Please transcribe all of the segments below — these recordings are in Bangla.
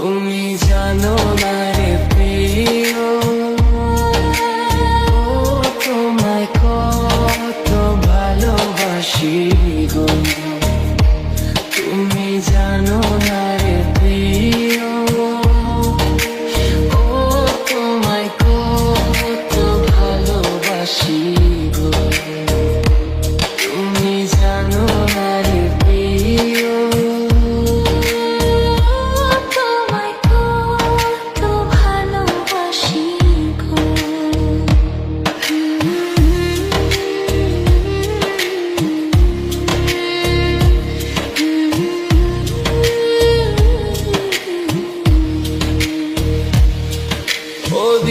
তুমি জানো না রে প্রিয়। তোমায় ভালোবাসি গো। তুমি জানো না রে প্রিয়। তোমায় কত ভালোবাসি গো।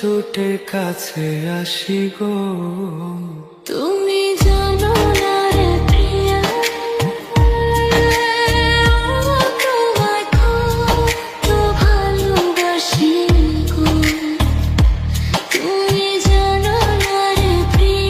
ছুটে কাছে আসি গো। তুমি